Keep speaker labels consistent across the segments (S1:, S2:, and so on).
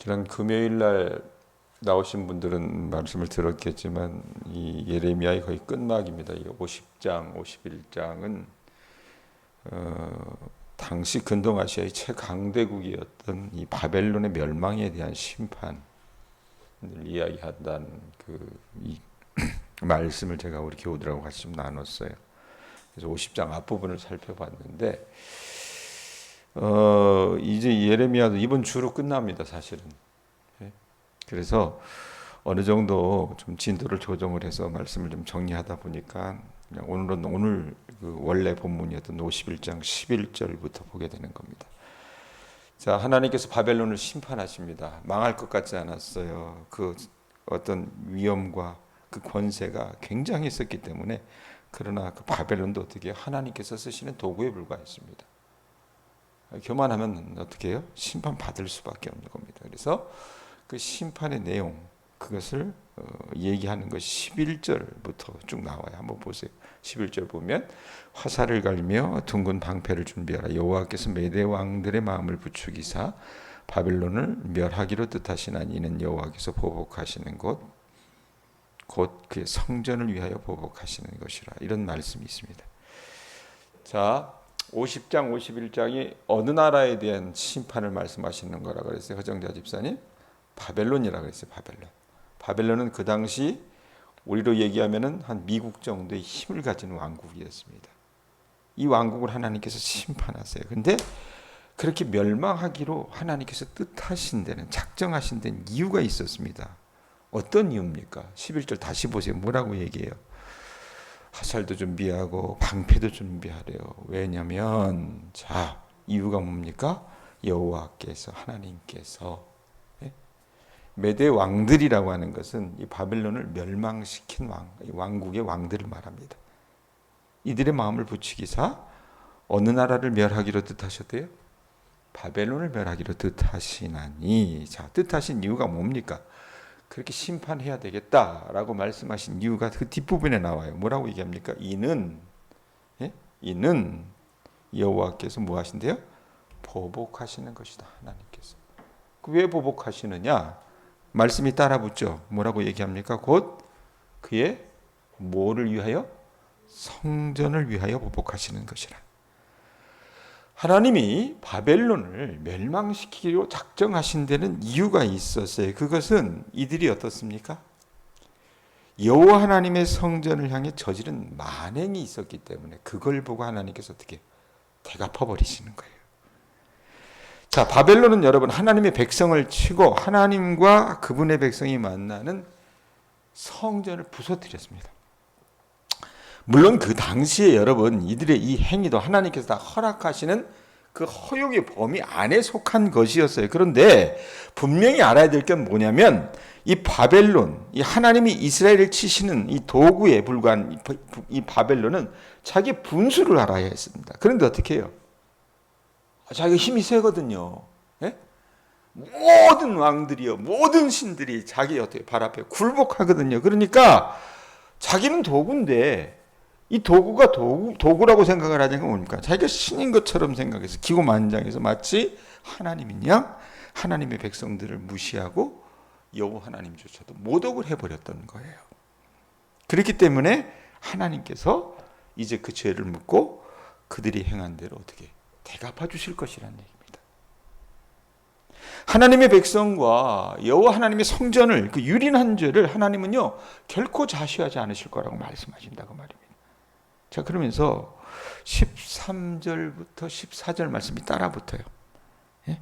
S1: 지난 금요일 날 나오신 분들은 말씀을 들었겠지만 이 예레미야의 거의 끝막입니다. 이 50장, 51장은 어, 당시 근동아시아의 최강대국이었던 이 바벨론의 멸망에 대한 심판을 이야기한다는 그이 말씀을 제가 우리 교우들하고 같이 좀 나눴어요. 그래서 50장 앞부분을 살펴봤는데 어, 이제 예레미야도 이번 주로 끝납니다, 사실은. 예? 그래서 어느 정도 좀 진도를 조정을 해서 말씀을 좀 정리하다 보니까 오늘은 오늘 그 원래 본문이었던 51장 11절부터 보게 되는 겁니다. 자, 하나님께서 바벨론을 심판하십니다. 망할 것 같지 않았어요. 그 어떤 위험과 그 권세가 굉장히 있었기 때문에 그러나 그 바벨론도 어떻게 하나님께서 쓰시는 도구에 불과했습니다. 교만하면 어떻게 해요? 심판 받을 수밖에 없는 겁니다. 그래서 그 심판의 내용 그것을 어, 얘기하는 것이 11절부터 쭉 나와요. 한번 보세요. 11절 보면 화살을 갈며 둥근 방패를 준비하라. 여호와께서 메대 왕들의 마음을 부추기사 바벨론을 멸하기로 뜻하시나니 이는 여호와께서 보복하시는 곳, 곧 그의 성전을 위하여 보복하시는 것이라. 이런 말씀이 있습니다. 자, 50장, 51장이 어느 나라에 대한 심판을 말씀하시는 거라 그랬어요. 허정자 집사님? 바벨론이라 그랬어요. 바벨론. 바벨론은 그 당시 우리로 얘기하면은 한 미국 정도의 힘을 가진 왕국이었습니다. 이 왕국을 하나님께서 심판하세요. 근데 그렇게 멸망하기로 하나님께서 뜻하신 데는 작정하신 데는 이유가 있었습니다. 어떤 이유입니까? 11절 다시 보세요. 뭐라고 얘기해요? 화살도 준비하고 방패도 준비하래요. 왜냐면 자 이유가 뭡니까? 여호와께서 하나님께서 예? 메대 왕들이라고 하는 것은 이 바벨론을 멸망시킨 왕, 왕국의 왕들을 말합니다. 이들의 마음을 부추기사 어느 나라를 멸하기로 뜻하셨대요? 바벨론을 멸하기로 뜻하시나니 자 뜻하신 이유가 뭡니까? 그렇게 심판해야 되겠다라고 말씀하신 이유가 그 뒷부분에 나와요. 뭐라고 얘기합니까? 이는 예? 이는 여호와께서 뭐 하신대요? 보복하시는 것이다. 하나님께서. 그 왜 보복하시느냐? 말씀이 따라붙죠. 뭐라고 얘기합니까? 곧 그의 뭐를 위하여 성전을 위하여 보복하시는 것이라. 하나님이 바벨론을 멸망시키기로 작정하신 데는 이유가 있었어요. 그것은 이들이 어떻습니까? 여호와 하나님의 성전을 향해 저지른 만행이 있었기 때문에 그걸 보고 하나님께서 어떻게 대갚아 버리시는 거예요. 자, 바벨론은 여러분 하나님의 백성을 치고 하나님과 그분의 백성이 만나는 성전을 부서뜨렸습니다. 물론 그 당시에 여러분 이들의 이 행위도 하나님께서 다 허락하시는 그 허용의 범위 안에 속한 것이었어요. 그런데 분명히 알아야 될 게 뭐냐면 이 바벨론, 이 하나님이 이스라엘을 치시는 이 도구에 불과한 이 바벨론은 자기 분수를 알아야 했습니다. 그런데 어떻게 해요? 자기가 힘이 세거든요. 예? 모든 왕들이요, 모든 신들이 자기 어떻게 발 앞에 굴복하거든요. 그러니까 자기는 도구인데 이 도구가 도구, 도구라고 생각을 하니까 뭡니까? 자기가 신인 것처럼 생각해서 기고만장해서 마치 하나님인 양 하나님의 백성들을 무시하고 여호 하나님조차도 모독을 해버렸던 거예요. 그렇기 때문에 하나님께서 이제 그 죄를 묻고 그들이 행한 대로 어떻게 대갚아 주실 것이라는 얘기입니다. 하나님의 백성과 여호와 하나님의 성전을 그 유린한 죄를 하나님은요 결코 자시하지 않으실 거라고 말씀하신다고 말입니다. 자, 그러면서 13절부터 14절 말씀이 따라 붙어요. 예?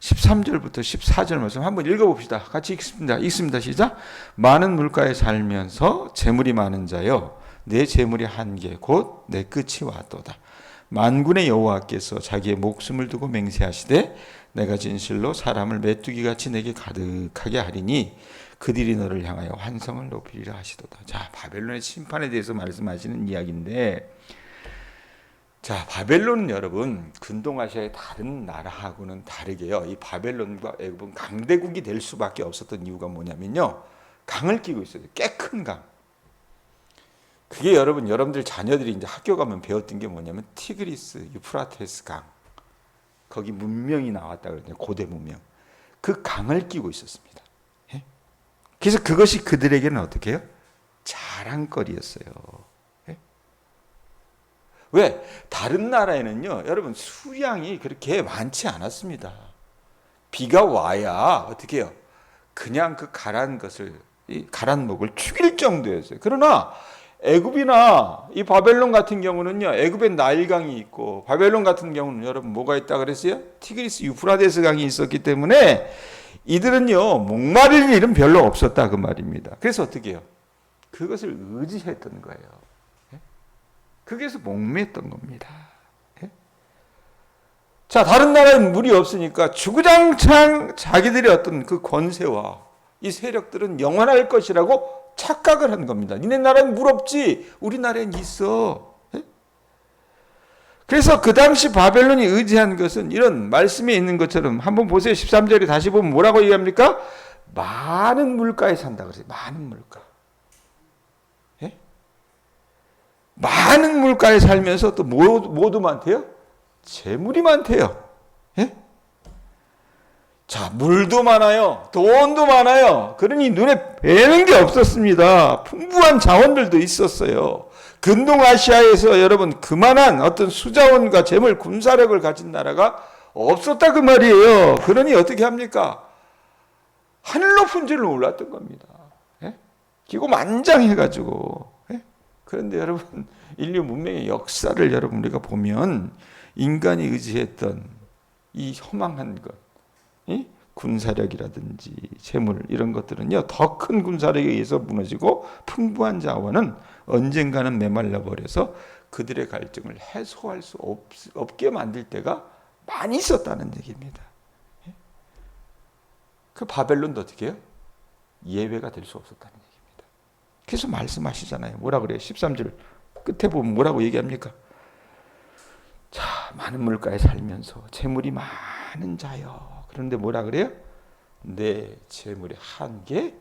S1: 13절부터 14절 말씀 한번 읽어봅시다. 같이 읽습니다. 읽습니다. 시작. 많은 물가에 살면서 재물이 많은 자여, 내 재물이 한계, 곧 내 끝이 왔도다. 만군의 여호와께서 자기의 목숨을 두고 맹세하시되 내가 진실로 사람을 메뚜기 같이 내게 가득하게 하리니 그들이 너를 향하여 환성을 높이리라 하시도다. 자, 바벨론의 심판에 대해서 말씀하시는 이야기인데 자, 바벨론은 여러분 근동아시아의 다른 나라하고는 다르게요. 이 바벨론과 애굽은 강대국이 될 수밖에 없었던 이유가 뭐냐면요. 강을 끼고 있어요. 꽤 큰 강. 그게 여러분 여러분들 자녀들이 이제 학교 가면 배웠던 게 뭐냐면 티그리스, 유프라테스 강. 거기 문명이 나왔다 그러죠. 고대 문명. 그 강을 끼고 있었습니다. 예? 그래서 그것이 그들에게는 어떻게 해요? 자랑거리였어요. 예? 왜? 다른 나라에는요, 여러분, 수량이 그렇게 많지 않았습니다. 비가 와야 어떻게 해요? 그냥 그 가란 것을, 이 가란 목을 죽일 정도였어요. 그러나 애굽이나 이 바벨론 같은 경우는요, 애굽엔 나일강이 있고, 바벨론 같은 경우는 여러분 뭐가 있다 그랬어요? 티그리스 유프라데스 강이 있었기 때문에 이들은요, 목마를 일은 별로 없었다 그 말입니다. 그래서 어떻게 해요? 그것을 의지했던 거예요. 예? 그게서 목매했던 겁니다. 예? 자, 다른 나라엔 물이 없으니까 주구장창 자기들의 어떤 그 권세와 이 세력들은 영원할 것이라고 착각을 한 겁니다. 니네 나라엔 물 없지? 우리나라엔 있어. 예? 그래서 그 당시 바벨론이 의지한 것은 이런 말씀에 있는 것처럼 한번 보세요. 13절에 다시 보면 뭐라고 얘기합니까? 많은 물가에 산다 그래요. 많은 물가. 예? 많은 물가에 살면서 또 뭐, 뭐도 많대요? 재물이 많대요. 예? 자, 물도 많아요. 돈도 많아요. 그러니 눈에 뵈는 게 없었습니다. 풍부한 자원들도 있었어요. 근동 아시아에서 여러분 그만한 어떤 수자원과 재물 군사력을 가진 나라가 없었다 그 말이에요. 그러니 어떻게 합니까? 하늘 높은 줄로 올랐던 겁니다. 예? 기고만장해가지고. 예? 그런데 여러분 인류 문명의 역사를 여러분 우리가 보면 인간이 의지했던 이 허망한 것, 이 군사력이라든지 재물 이런 것들은요 더 큰 군사력에 의해서 무너지고 풍부한 자원은 언젠가는 메말라 버려서 그들의 갈증을 해소할 수 없, 없게 만들 때가 많이 있었다는 얘기입니다. 예? 그 바벨론도 어떻게 해요? 예외가 될 수 없었다는 얘기입니다. 그래서 말씀하시잖아요. 뭐라 그래요? 13절 끝에 보면 뭐라고 얘기합니까? 자, 많은 물가에 살면서 재물이 많은 자여. 그런데 뭐라 그래요? 내 재물의 한계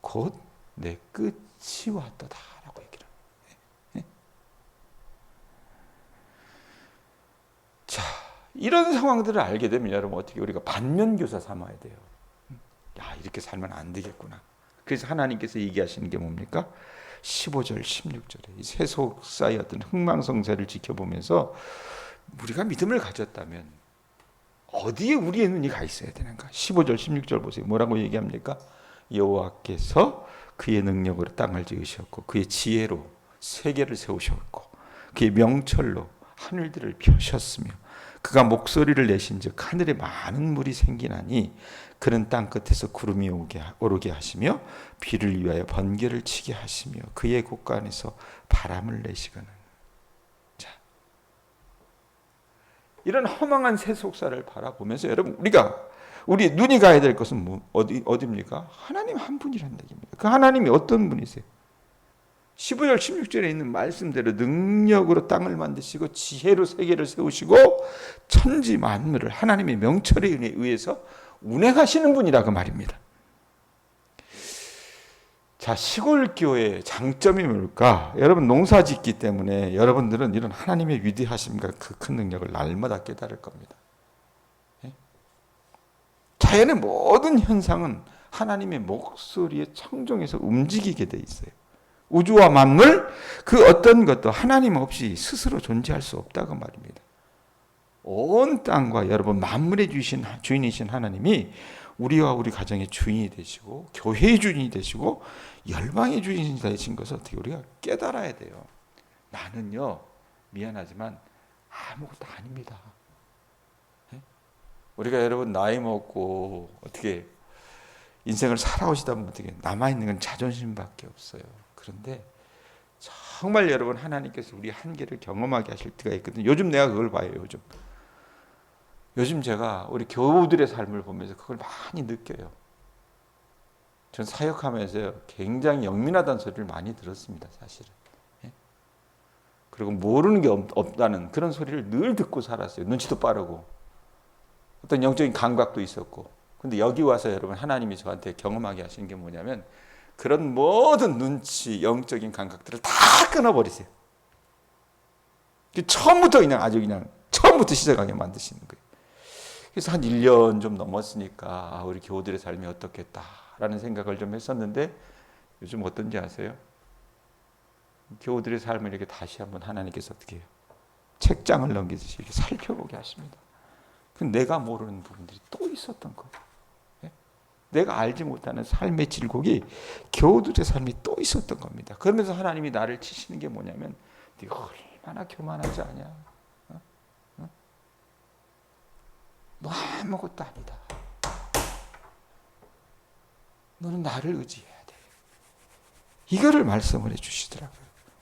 S1: 곧 내 끝이 왔도다라고 얘기를. 예? 자, 이런 상황들을 알게 되면 여러분 어떻게 우리가 반면 교사 삼아야 돼요. 야, 이렇게 살면 안 되겠구나. 그래서 하나님께서 얘기하시는 게 뭡니까? 15절, 16절에 이 세속사의 어떤 흥망성쇠를 지켜보면서 우리가 믿음을 가졌다면 어디에 우리의 눈이 가 있어야 되는가? 15절, 16절 보세요. 뭐라고 얘기합니까? 여호와께서 그의 능력으로 땅을 지으셨고 그의 지혜로 세계를 세우셨고 그의 명철로 하늘들을 펴셨으며 그가 목소리를 내신즉 하늘에 많은 물이 생기나니 그는 땅 끝에서 구름이 오게 오르게 하시며 비를 위하여 번개를 치게 하시며 그의 곳간에서 바람을 내시거늘 자 이런 허망한 세속사를 바라보면서 여러분 우리가 우리 눈이 가야 될 것은 뭐, 어디 어디입니까? 하나님 한 분이라는 얘기입니다. 그 하나님이 어떤 분이세요? 15절 16절에 있는 말씀대로 능력으로 땅을 만드시고 지혜로 세계를 세우시고 천지 만물을 하나님의 명철에 의해서 운행하시는 분이라 그 말입니다. 자, 시골 교회의 장점이 뭘까? 여러분 농사 짓기 때문에 여러분들은 이런 하나님의 위대하심과 그 큰 능력을 날마다 깨달을 겁니다. 예? 자연의 모든 현상은 하나님의 목소리에 청종해서 움직이게 돼 있어요. 우주와 만물 그 어떤 것도 하나님 없이 스스로 존재할 수 없다고 말입니다. 온 땅과 여러분 만물의 주신 주인이신 하나님이 우리와 우리 가정의 주인이 되시고 교회의 주인이 되시고 열방의 주인이 되신 것을 어떻게 우리가 깨달아야 돼요. 나는요 미안하지만 아무것도 아닙니다. 예? 우리가 여러분 나이 먹고 어떻게 인생을 살아오시다 보면 어떻게 남아 있는 건 자존심밖에 없어요. 그런데 정말 여러분 하나님께서 우리 한계를 경험하게 하실 때가 있거든요. 요즘 내가 그걸 봐요. 요즘 요즘 제가 우리 교우들의 삶을 보면서 그걸 많이 느껴요. 전 사역하면서 굉장히 영민하다는 소리를 많이 들었습니다, 사실은. 예? 그리고 모르는 게 없, 다는 그런 소리를 늘 듣고 살았어요. 눈치도 빠르고. 어떤 영적인 감각도 있었고. 근데 여기 와서 여러분 하나님이 저한테 경험하게 하시는 게 뭐냐면 그런 모든 눈치, 영적인 감각들을 다 끊어버리세요. 처음부터 그냥 아주 그냥 처음부터 시작하게 만드시는 거예요. 그래서 한 1년 좀 넘었으니까 아, 우리 교우들의 삶이 어떻겠다라는 생각을 좀 했었는데 요즘 어떤지 아세요? 교우들의 삶을 이렇게 다시 한번 하나님께서 어떻게 해요? 책장을 넘기듯이 이렇게 살펴보게 하십니다. 그 내가 모르는 부분들이 또 있었던 거예요. 예? 내가 알지 못하는 삶의 질곡이 교우들의 삶이 또 있었던 겁니다. 그러면서 하나님이 나를 치시는 게 뭐냐면 네가 얼마나 교만하지 않냐. 어? 어? 너 아무것도 아니다. 너는 나를 의지해야 돼. 이거를 말씀을 해 주시더라고요.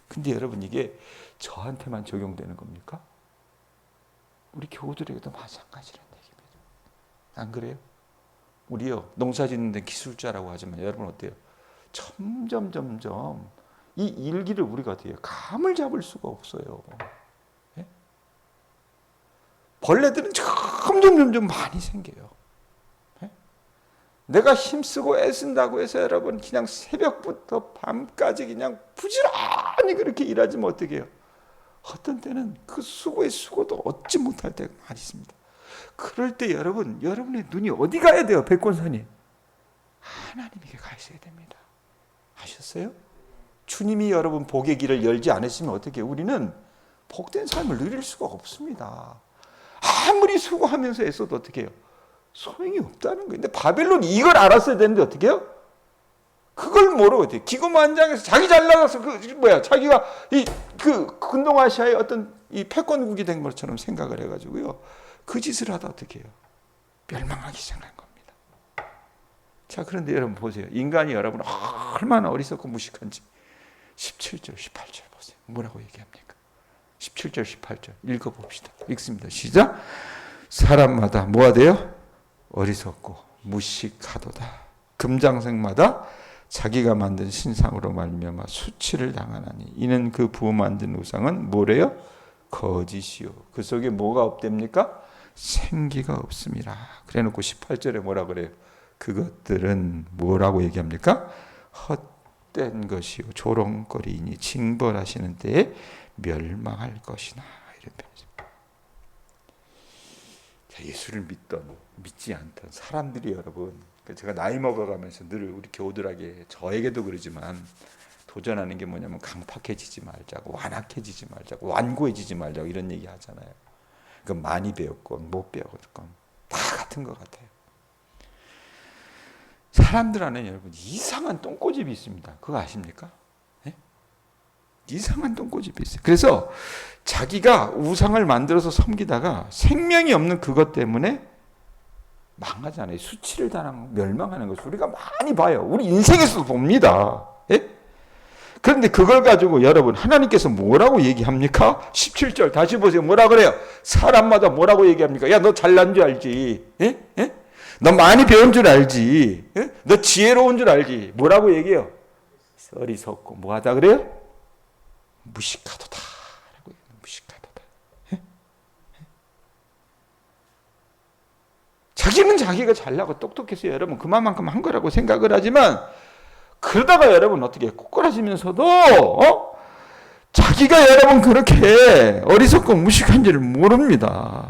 S1: 근데 여러분 이게 저한테만 적용되는 겁니까? 우리 교우들에게도 마찬가지라는 얘기입니다. 안 그래요? 우리요 농사 짓는 데 기술자라고 하지만 여러분 어때요? 점점 점점 이 일기를 우리가 어떻게? 감을 잡을 수가 없어요. 예? 벌레들은 점점 점점 많이 생겨요. 예? 내가 힘쓰고 애쓴다고 해서 여러분 그냥 새벽부터 밤까지 그냥 부지런히 그렇게 일하지면 어떻게 해요? 어떤 때는 그 수고의 수고도 얻지 못할 때가 많이 있습니다. 그럴 때 여러분, 여러분의 눈이 어디 가야 돼요? 백권사님. 하나님에게 가 있어야 됩니다. 아셨어요? 주님이 여러분 복의 길을 열지 않으시면 어떻게 해요? 우리는 복된 삶을 누릴 수가 없습니다. 아무리 수고하면서 애써도 어떻게 해요? 소용이 없다는 거예요. 근데 바벨론이 이걸 알았어야 되는데 어떻게 해요? 그걸 모르고 어떻게 기고만장해서 자기 잘 나가서 그 뭐야 자기가 이 그 근동아시아의 어떤 이 패권국이 된 것처럼 생각을 해가지고요 그 짓을 하다 어떻게 해요 멸망하기 시작한 겁니다. 자 그런데 여러분 보세요 인간이 여러분 얼마나 어리석고 무식한지 17절 18절 보세요 뭐라고 얘기합니까? 17절 18절 읽어봅시다 읽습니다 시작 사람마다 뭐가 돼요? 어리석고 무식하도다 금장색마다 자기가 만든 신상으로 말미암아 수치를 당하나니 이는 그 부어 만든 우상은 뭐래요? 거짓이요. 그 속에 뭐가 없답니까? 생기가 없습니다. 그래놓고 18절에 뭐라 그래요? 그것들은 뭐라고 얘기합니까? 헛 된 것이요 조롱거리니 징벌하시는 때에 멸망할 것이나 이런 표현입니다. 예수를 믿던 믿지 않던 사람들이 여러분 제가 나이 먹어가면서 늘 우리 교우들에게 저에게도 그러지만 도전하는 게 뭐냐면 강팍해지지 말자고 완악해지지 말자고 완고해지지 말자고 이런 얘기 하잖아요. 그 많이 배웠건 못 배웠건 다 같은 것 같아요. 사람들 안에 여러분 이상한 똥꼬집이 있습니다. 그거 아십니까? 네? 이상한 똥꼬집이 있어요. 그래서 자기가 우상을 만들어서 섬기다가 생명이 없는 그것 때문에 망하잖아요. 수치를 당하고 멸망하는 것을 우리가 많이 봐요. 우리 인생에서도 봅니다. 예? 그런데 그걸 가지고 여러분 하나님께서 뭐라고 얘기합니까? 17절 다시 보세요. 뭐라 그래요? 사람마다 뭐라고 얘기합니까? 야 너 잘난 줄 알지? 예? 예? 너 많이 배운 줄 알지? 예? 너 지혜로운 줄 알지? 뭐라고 얘기해요? 어리석고 뭐하다 그래요? 무식하도다. 무식하도다. 예? 자기는 자기가 잘나고 똑똑해서 여러분 그만큼 한 거라고 생각을 하지만 그러다가 여러분 어떻게 꼬꾸라지면서도 어? 자기가 여러분 그렇게 어리석고 무식한 지를 모릅니다.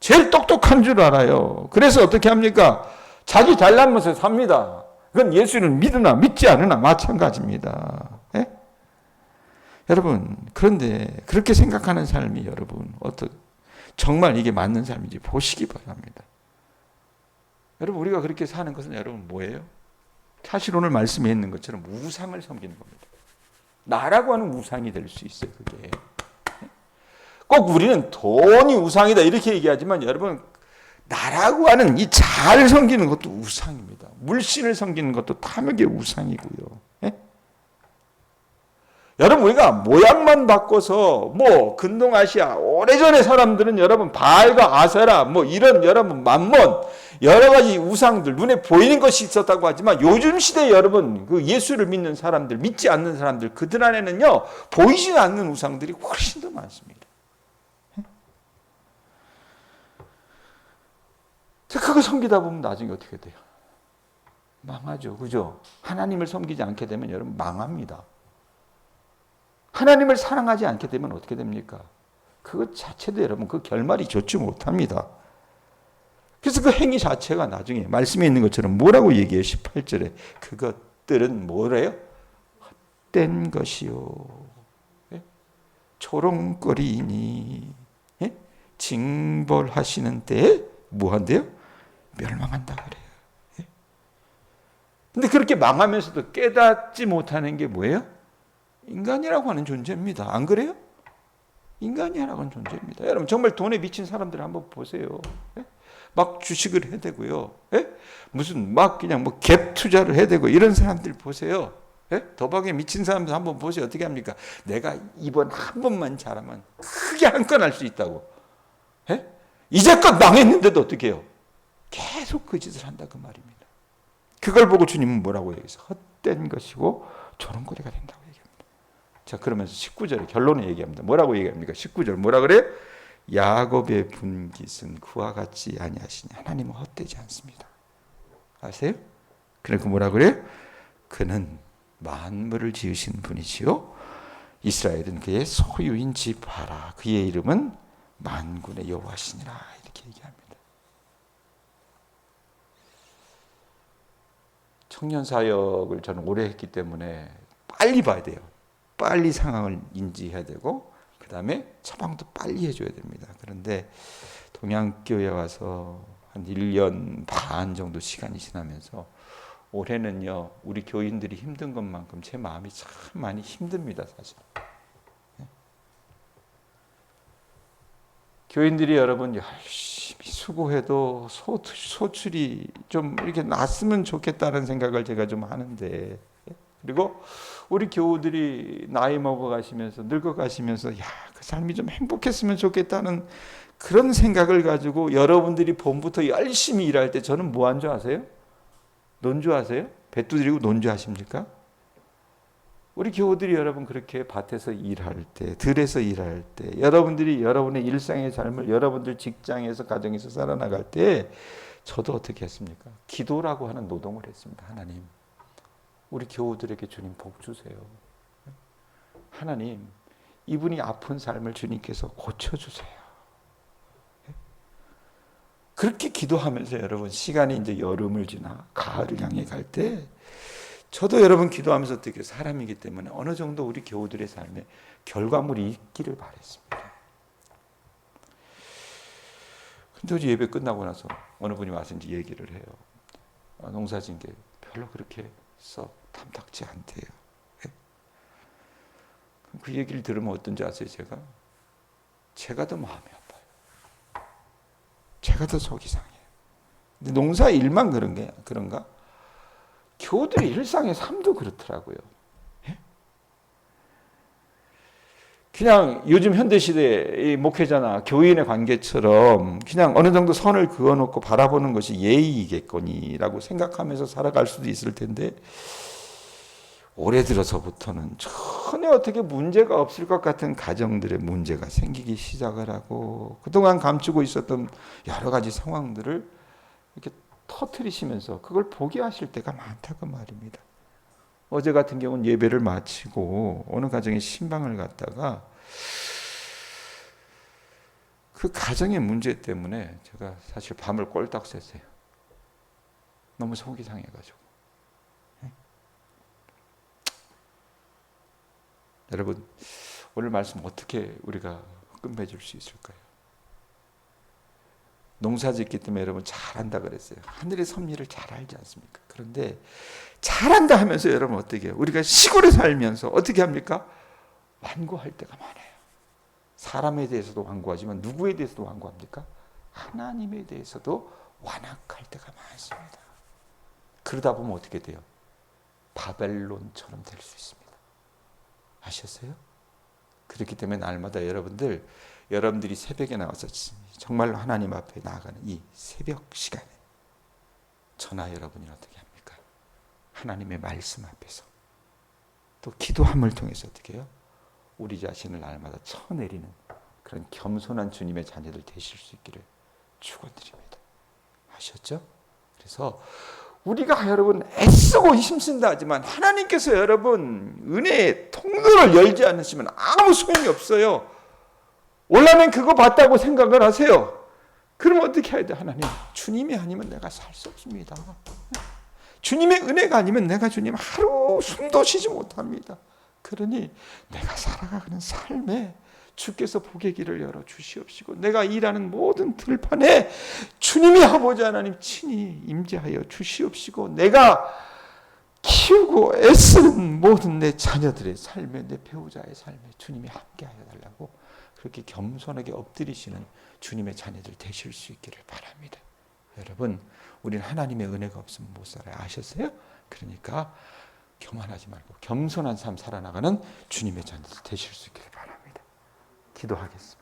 S1: 제일 똑똑한 줄 알아요. 그래서 어떻게 합니까? 자기 잘나면서 삽니다. 그건 예수를 믿으나 믿지 않으나 마찬가지입니다. 예? 여러분 그런데 그렇게 생각하는 삶이 여러분 어떤 정말 이게 맞는 삶인지 보시기 바랍니다. 여러분 우리가 그렇게 사는 것은 여러분 뭐예요? 사실 오늘 말씀에 있는 것처럼 우상을 섬기는 겁니다. 나라고 하는 우상이 될 수 있어요. 그게 꼭 우리는 돈이 우상이다 이렇게 얘기하지만 여러분 나라고 하는 이 잘 섬기는 것도 우상입니다. 물신을 섬기는 것도 탐욕의 우상이고요. 예? 여러분 우리가 모양만 바꿔서 뭐 근동아시아 오래전의 사람들은 여러분 바알과 아세라 뭐 이런 여러분 만몬 여러 가지 우상들 눈에 보이는 것이 있었다고 하지만 요즘 시대 여러분 그 예수를 믿는 사람들 믿지 않는 사람들 그들 안에는요 보이지 않는 우상들이 훨씬 더 많습니다. 그거 섬기다 보면 나중에 어떻게 돼요? 망하죠. 그죠? 하나님을 섬기지 않게 되면 여러분 망합니다. 하나님을 사랑하지 않게 되면 어떻게 됩니까? 그것 자체도 여러분 그 결말이 좋지 못합니다. 그래서 그 행위 자체가 나중에 말씀에 있는 것처럼 뭐라고 얘기해요? 18절에 그것들은 뭐래요? 헛된 것이요. 예? 초롱거리니 예? 징벌하시는 때에 뭐한대요? 멸망한다 그래요. 예? 근데 그렇게 망하면서도 깨닫지 못하는 게 뭐예요? 인간이라고 하는 존재입니다. 안 그래요? 인간이라고 하는 존재입니다. 여러분 정말 돈에 미친 사람들 한번 보세요. 예? 막 주식을 해대고요. 예? 무슨 막 그냥 뭐 갭 투자를 해대고 이런 사람들 보세요. 예? 도박에 미친 사람들 한번 보세요. 어떻게 합니까? 내가 이번 한 번만 잘하면 크게 한 건 할 수 있다고. 예? 이제껏 망했는데도 어떻게 해요? 계속 그 짓을 한다 그 말입니다. 그걸 보고 주님은 뭐라고 얘기해서 헛된 것이고 조롱거리가 된다고 얘기합니다. 자 그러면서 19절에 결론을 얘기합니다. 뭐라고 얘기합니까? 19절 뭐라 그래? 야곱의 분깃은 그와 같지 아니하시니 하나님은 헛되지 않습니다. 아세요? 그러니까 뭐라 그래? 그는 만물을 지으신 분이지요. 이스라엘은 그의 소유인 집 하라. 그의 이름은 만군의 여호와시니라 이렇게 얘기합니다. 청년 사역을 저는 오래 했기 때문에 빨리 봐야 돼요. 빨리 상황을 인지해야 되고 그 다음에 처방도 빨리 해줘야 됩니다. 그런데 동양교회 와서 한 1년 반 정도 시간이 지나면서 올해는요 우리 교인들이 힘든 것만큼 제 마음이 참 많이 힘듭니다 사실. 교인들이 여러분 열심히 수고해도 소, 소출이 좀 이렇게 났으면 좋겠다는 생각을 제가 좀 하는데 그리고 우리 교우들이 나이 먹어 가시면서 늙어 가시면서 야, 그 삶이 좀 행복했으면 좋겠다는 그런 생각을 가지고 여러분들이 봄부터 열심히 일할 때 저는 뭐 한 줄 아세요? 논주 하세요? 배 두드리고 논주 하십니까? 우리 교우들이 여러분 그렇게 밭에서 일할 때, 들에서 일할 때, 여러분들이 여러분의 일상의 삶을 여러분들 직장에서 가정에서 살아나갈 때 저도 어떻게 했습니까? 기도라고 하는 노동을 했습니다. 하나님, 우리 교우들에게 주님 복 주세요. 하나님, 이분이 아픈 삶을 주님께서 고쳐주세요. 그렇게 기도하면서 여러분 시간이 이제 여름을 지나 가을을 향해 갈 때 저도 여러분 기도하면서 어떻게 사람이기 때문에 어느 정도 우리 교우들의 삶에 결과물이 있기를 바랬습니다. 근데 어제 예배 끝나고 나서 어느 분이 와서 이제 얘기를 해요. 아, 농사진 게 별로 그렇게 썩 탐탁지 않대요. 예? 그 얘기를 들으면 어떤지 아세요, 제가? 제가 더 마음이 아파요. 제가 더 속이 상해요. 근데 농사 일만 그런 게 그런가? 교우들의 일상의 삶도 그렇더라고요. 예? 그냥 요즘 현대 시대의 목회자나 교인의 관계처럼 그냥 어느 정도 선을 그어놓고 바라보는 것이 예의이겠거니라고 생각하면서 살아갈 수도 있을 텐데 올해 들어서부터는 전혀 어떻게 문제가 없을 것 같은 가정들의 문제가 생기기 시작을 하고 그동안 감추고 있었던 여러 가지 상황들을 이렇게 터트리시면서 그걸 포기하실 때가 많다고 말입니다. 어제 같은 경우는 예배를 마치고 어느 가정에 신방을 갔다가 그 가정의 문제 때문에 제가 사실 밤을 꼴딱 샜어요. 너무 속이 상해가지고. 네? 여러분 오늘 말씀 어떻게 우리가 끝맺을 수 있을까요? 농사 짓기 때문에 여러분 잘한다 그랬어요. 하늘의 섭리를 잘 알지 않습니까? 그런데 잘한다 하면서 여러분 어떻게 해요? 우리가 시골에 살면서 어떻게 합니까? 완고할 때가 많아요. 사람에 대해서도 완고하지만 누구에 대해서도 완고합니까? 하나님에 대해서도 완악할 때가 많습니다. 그러다 보면 어떻게 돼요? 바벨론처럼 될 수 있습니다. 아셨어요? 그렇기 때문에 날마다 여러분들 여러분들이 새벽에 나와서 정말 하나님 앞에 나아가는 이 새벽 시간에 저나 여러분이 어떻게 합니까? 하나님의 말씀 앞에서 또 기도함을 통해서 어떻게 해요? 우리 자신을 날마다 쳐내리는 그런 겸손한 주님의 자녀들 되실 수 있기를 축원드립니다. 아셨죠? 그래서 우리가 여러분 애쓰고 힘쓴다 하지만 하나님께서 여러분 은혜의 통로를 열지 않으시면 아무 소용이 없어요. 원래는 그거 봤다고 생각을 하세요. 그럼 어떻게 해야 돼 하나님? 주님이 아니면 내가 살 수 없습니다. 주님의 은혜가 아니면 내가 주님 하루 숨도 쉬지 못합니다. 그러니 내가 살아가는 삶에 주께서 복의 길을 열어 주시옵시고 내가 일하는 모든 들판에 주님이 아버지 하나님 친히 임재하여 주시옵시고 내가 키우고 애쓰는 모든 내 자녀들의 삶에 내 배우자의 삶에 주님이 함께하여 달라고 그렇게 겸손하게 엎드리시는 주님의 자녀들 되실 수 있기를 바랍니다. 여러분, 우리는 하나님의 은혜가 없으면 못 살아요. 아셨어요? 그러니까 교만하지 말고 겸손한 삶 살아나가는 주님의 자녀들 되실 수 있기를 바랍니다. 기도하겠습니다.